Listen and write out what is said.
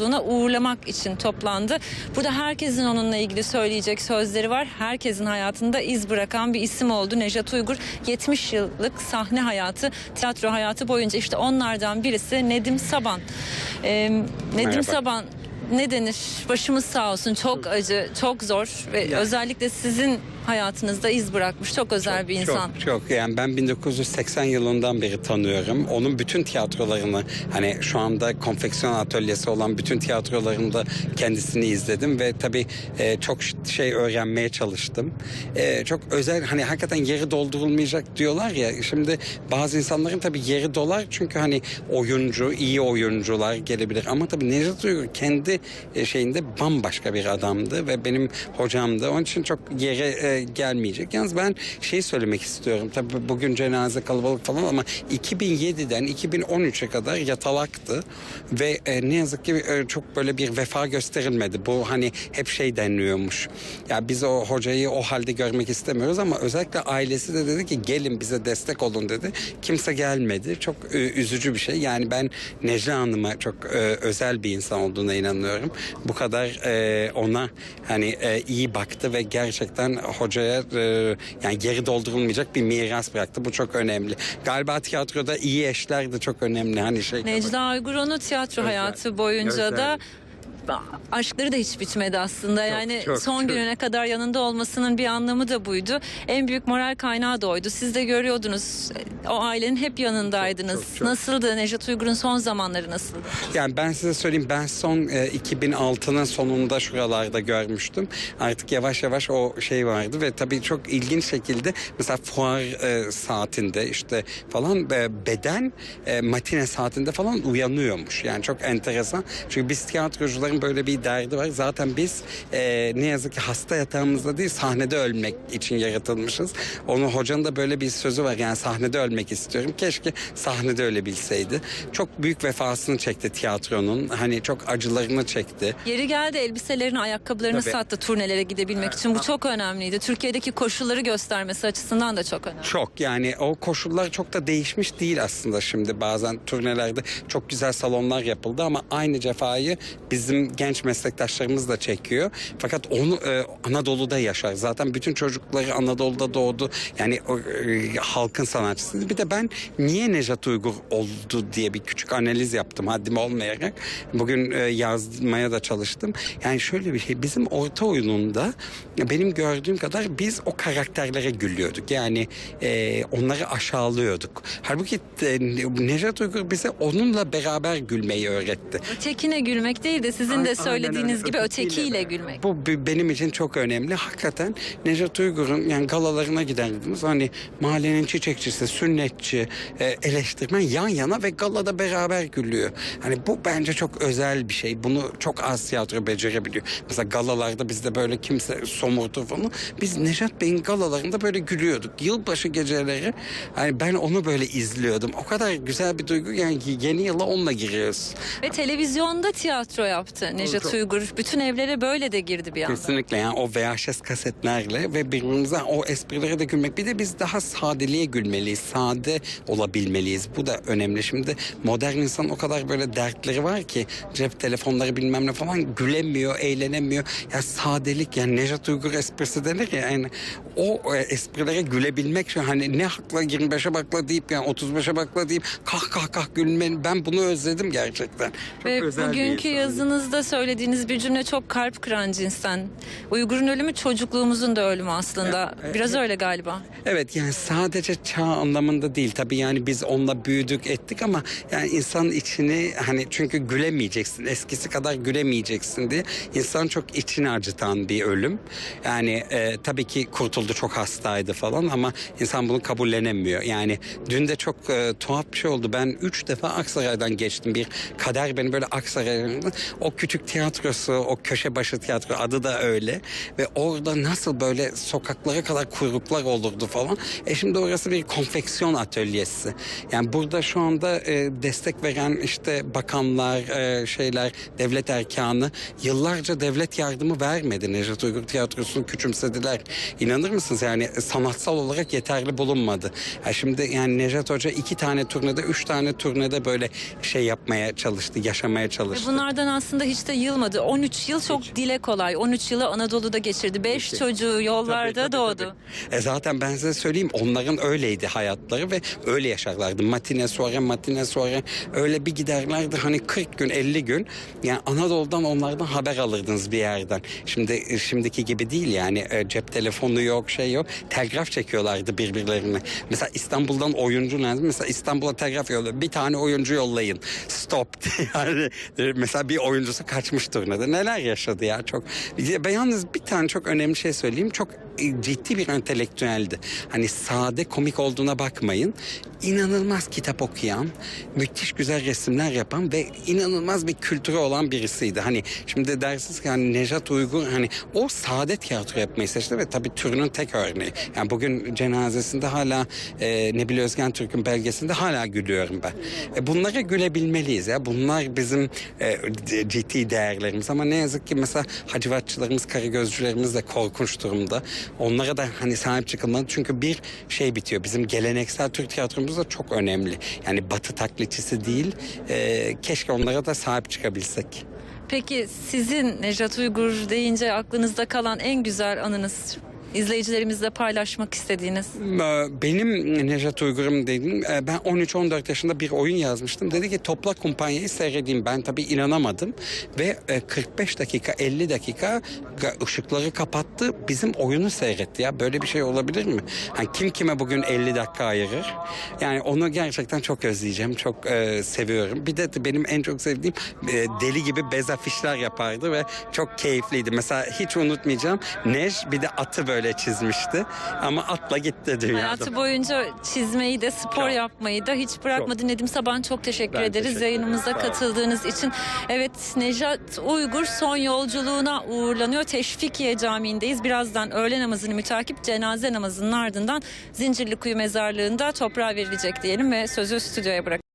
ona uğurlamak için toplandı. Burada herkesin onunla ilgili söyleyecek sözleri var. Herkesin hayatında iz bırakan bir isim oldu. Nejat Uygur 70 yıllık sahne hayatı, tiyatro hayatı boyunca işte onlardan birisi Nedim Saban. Ee, Nedim Merhaba. Saban ne denir? Başımız sağ olsun. Çok acı, çok zor ve Ya. özellikle sizin hayatınızda iz bırakmış çok özel bir insan. Çok çok yani ben 1980 yılından beri tanıyorum. Onun bütün tiyatrolarını hani şu anda konfeksiyon atölyesi olan bütün tiyatrolarında kendisini izledim ve tabii e, çok şey öğrenmeye çalıştım. E, çok özel hani hakikaten yeri doldurulmayacak diyorlar ya. Şimdi bazı insanların tabii yeri dolar çünkü hani oyuncu, iyi oyuncular gelebilir ama tabii Necdet Uygur kendi e, şeyinde bambaşka bir adamdı ve benim hocamdı. Onun için çok yere e, gelmeyecek. Yalnız ben şey söylemek istiyorum. Tabii bugün cenaze kalabalık falan ama 2007'den 2013'e kadar yatalaktı ve e, ne yazık ki e, çok böyle bir vefa gösterilmedi. Bu hani hep şey deniliyormuş. Ya biz o hocayı o halde görmek istemiyoruz ama özellikle ailesi de dedi ki gelin bize destek olun dedi. Kimse gelmedi. Çok e, üzücü bir şey. Yani ben Necla Hanım'a çok e, özel bir insan olduğuna inanıyorum. Bu kadar e, ona hani e, iyi baktı ve gerçekten hocaya e, yani geri doldurulmayacak bir miras bıraktı. Bu çok önemli. Galiba tiyatroda iyi eşler de çok önemli. Hani şey Necla Uygur onu tiyatro Özel, hayatı boyunca özel. da aşkları da hiç bitmedi aslında. yani çok, son çok. gününe kadar yanında olmasının bir anlamı da buydu. En büyük moral kaynağı da oydu. Siz de görüyordunuz. O ailenin hep yanındaydınız. Çok, çok, çok. Nasıldı Nejat Uygur'un son zamanları nasıldı? Yani ben size söyleyeyim ben son e, 2006'nın sonunda şuralarda görmüştüm. Artık yavaş yavaş o şey vardı ve tabii çok ilginç şekilde mesela fuar e, saatinde işte falan e, beden e, matine saatinde falan uyanıyormuş. Yani çok enteresan. Çünkü biz tiyatrocuların böyle bir derdi var. Zaten biz e, ne yazık ki hasta yatağımızda değil sahnede ölmek için yaratılmışız. Onun hocanın da böyle bir sözü var. Yani sahnede ölmek istiyorum. Keşke sahnede ölebilseydi. Çok büyük vefasını çekti tiyatronun. Hani çok acılarını çekti. Yeri geldi elbiselerini, ayakkabılarını Tabii. sattı turnelere gidebilmek için. Bu çok önemliydi. Türkiye'deki koşulları göstermesi açısından da çok önemli. Çok yani o koşullar çok da değişmiş değil aslında şimdi bazen turnelerde çok güzel salonlar yapıldı ama aynı cefayı bizim genç meslektaşlarımız da çekiyor. Fakat onu e, Anadolu'da yaşar. Zaten bütün çocukları Anadolu'da doğdu. Yani e, halkın sanatçısı. Bir de ben niye Nejat Uygur oldu diye bir küçük analiz yaptım haddim olmayarak. Bugün e, yazmaya da çalıştım. Yani şöyle bir şey bizim orta oyununda benim gördüğüm kadar biz o karakterlere gülüyorduk. Yani e, onları aşağılıyorduk. Halbuki e, Nejat Uygur bize onunla beraber gülmeyi öğretti. Ötekine gülmek değil de sizin de Aynen söylediğiniz öyle. gibi ötekiyle gülmek. Bu benim için çok önemli. Hakikaten Nejat Uygur'un yani galalarına giderdiniz. Hani mahallenin çiçekçisi, sünnetçi, e, eleştirmen yan yana ve galada beraber gülüyor. Hani bu bence çok özel bir şey. Bunu çok az tiyatro becerebiliyor. Mesela galalarda bizde böyle kimse somurtur falan. Biz Nejat Bey'in galalarında böyle gülüyorduk. Yılbaşı geceleri hani ben onu böyle izliyordum. O kadar güzel bir duygu yani ki yeni yıla onunla giriyoruz. Ve televizyonda tiyatro yaptı Nejat çok- Uygur. Bütün evlere böyle de girdi bir anda. Kesinlikle yani o VHS kasetlerle ve birbirimize o esprilere de gülmek. Bir de biz daha sadeliğe gülmeliyiz. Sade olabilmeliyiz. Bu da önemli. Şimdi modern insan o kadar böyle dertleri var ki cep telefonları bilmem ne falan gülemiyor, eğlenemiyor. Ya sadelik yani Nejat Uygur esprisi denir ya yani o esprilere gülebilmek şu hani ne hakla 25'e bakla deyip yani 35'e bakla deyip kah kah kah gülmen ben bunu özledim gerçekten. Çok Ve özel bugünkü insan. Yazınızda söylediğiniz bir cümle çok kalp kıran cinsten. Uygur'un ölümü çocukluğumuzun da ölümü aslında. Biraz öyle galiba. Evet yani sadece çağ anlamında değil tabii yani biz onunla büyüdük ettik ama yani insan içini hani çünkü gülemeyeceksin eskisi kadar gülemeyeceksin diye insan çok içini acıtan bir ölüm. Yani e, tabii ki kurtuldu çok hastaydı falan ama insan bunu kabullenemiyor. Yani dün de çok e, tuhaf bir şey oldu. Ben üç defa Aksaray'dan geçtim. Bir kader beni böyle Aksaray'a o küçük tiyatrosu, o köşe başı tiyatro adı da öyle ve orada nasıl böyle sokaklara kadar kuyruklar olurdu falan. E şimdi orası bir konfeksiyon atölyesi. Yani burada şu anda e, destek veren işte bakanlar, e, şeyler, devlet erkanı yıllarca devlet yardımı vermedi. Necdet Uygur Tiyatrosu'nu küçümsediler. İnanır mısınız yani sanatsal olarak yeterli bulunmadı. Ha şimdi yani Necdet Hoca iki tane turnede, üç tane turnede böyle şey yapmaya çalıştı, yaşamaya çalıştı. bunlardan aslında hiç de yılmadı. 13 yıl çok dile kolay. 13 yılı Anadolu'da geçirdi. 5 Peki. çocuğu yollarda Tabii, tabii, doğdu. tabii. E zaten ben size söyleyeyim onların öyleydi hayatları ve öyle yaşarlardı. Matine sonra matine sonra öyle bir giderlerdi hani 40 gün 50 gün yani Anadolu'dan onlardan haber alırdınız bir yerden. Şimdi şimdiki gibi değil yani e, cep telefonu yok şey yok. Telgraf çekiyorlardı birbirlerine. Mesela İstanbul'dan oyuncu lazım. Mesela İstanbul'a telgraf yolluyor. Bir tane oyuncu yollayın. Stop. yani e, mesela bir oyuncusu kaçmış turnede. Neler yaşadı ya çok. Ben yalnız bir tane çok önemli şey söyleyeyim. Çok ciddi bir entelektüeldi. Hani sade komik olduğuna bakmayın. İnanılmaz kitap okuyan, müthiş güzel resimler yapan ve inanılmaz bir kültürü olan birisiydi. Hani şimdi dersiniz ki hani Nejat Uygur hani o sade tiyatro yapmayı seçti ve tabii türünün tek örneği. Yani bugün cenazesinde hala e, Nebil Özgen Türk'ün belgesinde hala gülüyorum ben. E, bunlara gülebilmeliyiz ya. Bunlar bizim e, ciddi değerlerimiz ama ne yazık ki mesela hacivatçılarımız, karagözcülerimiz de korkunç durumda. Onlara da hani sahip çıkılmalı. Çünkü bir şey bitiyor. Bizim geleneksel Türk tiyatromuz da çok önemli. Yani batı taklitçisi değil. E, keşke onlara da sahip çıkabilsek. Peki sizin Nejat Uygur deyince aklınızda kalan en güzel anınız izleyicilerimizle paylaşmak istediğiniz? Ee, Benim Nejat Uygur'um dedim. e, Ben 13-14 yaşında bir oyun yazmıştım. Dedi ki topla kumpanyayı seyredeyim. Ben tabii inanamadım. Ve e, 45 dakika 50 dakika ışıkları kapattı. Bizim oyunu seyretti ya. Böyle bir şey olabilir mi? Hani kim kime bugün 50 dakika ayırır? Yani onu gerçekten çok özleyeceğim. Çok e, seviyorum. Bir de benim en çok sevdiğim e, deli gibi bez afişler yapardı ve çok keyifliydi. Mesela hiç unutmayacağım. Nej bir de atı böyle çizmişti. Ama atla gitti dünyada. Hayatı boyunca çizmeyi de spor Çok. yapmayı da hiç bırakmadı. Nedim Saban çok teşekkür Ben ederiz teşekkür yayınımıza. Sağ katıldığınız için. Evet Nejat Uygur son yolculuğuna uğurlanıyor. Teşvikiye Camii'ndeyiz. Birazdan öğle namazını mütakip cenaze namazının ardından Zincirlikuyu Mezarlığı'nda toprağa verilecek diyelim ve sözü stüdyoya bırak.